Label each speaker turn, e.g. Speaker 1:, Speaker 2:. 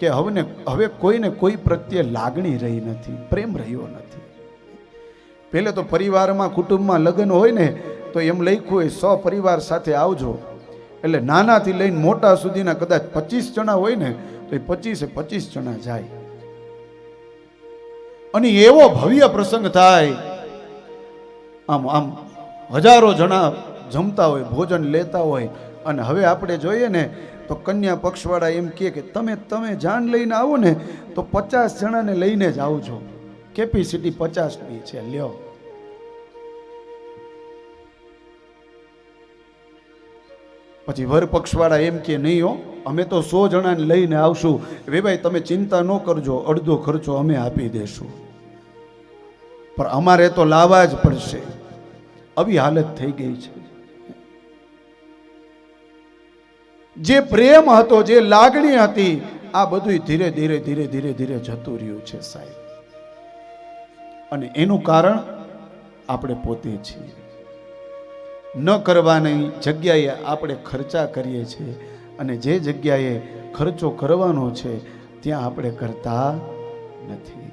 Speaker 1: કે હવે હવે કોઈને કોઈ પ્રત્યે લાગણી રહી નથી, પ્રેમ રહ્યો નથી. પહેલે તો પરિવારમાં, કુટુંબમાં લગ્ન હોય ને, તો એમ લખ્યું હોય, સો પરિવાર સાથે આવજો. એટલે નાનાથી લઈને મોટા સુધીના કદાચ પચીસ જણા હોય ને, તો એ પચીસે પચીસ જણા જાય. અને એવો ભવ્ય પ્રસંગ થાય. આમ આમ હજારો જણા જમતા હોય, ભોજન લેતા હોય. અને હવે આપણે જોઈએ ને, તો કન્યા પક્ષવાળા એમ કહે કે, તમે તમે જાન લઈને આવો ને, તો પચાસ જણાને લઈને જ આવજો. કેપેસિટી પચાસની છે, લ્યો. પછી વર પક્ષવાળા એમ કે નહીં હો, અમે તો સો જણાને લઈને આવશું. વેભાઈ તમે ચિંતા ન કરજો, અડધો ખર્ચો અમે આપી દેશું. પણ અમારે તો લાવવા જ પડશે. આવી હાલત થઈ ગઈ છે. જે પ્રેમ હતો, જે લાગણી હતી, આ બધું ધીરે ધીરે ધીરે ધીરે ધીરે જતું રહ્યું છે સાહેબ. અને એનું કારણ આપણે પોતે છીએ. ન કરવાની જગ્યાએ આપણે ખર્ચા કરીએ છીએ અને જે જગ્યાએ ખર્ચો કરવાનો છે, ત્યાં આપણે કરતા નથી.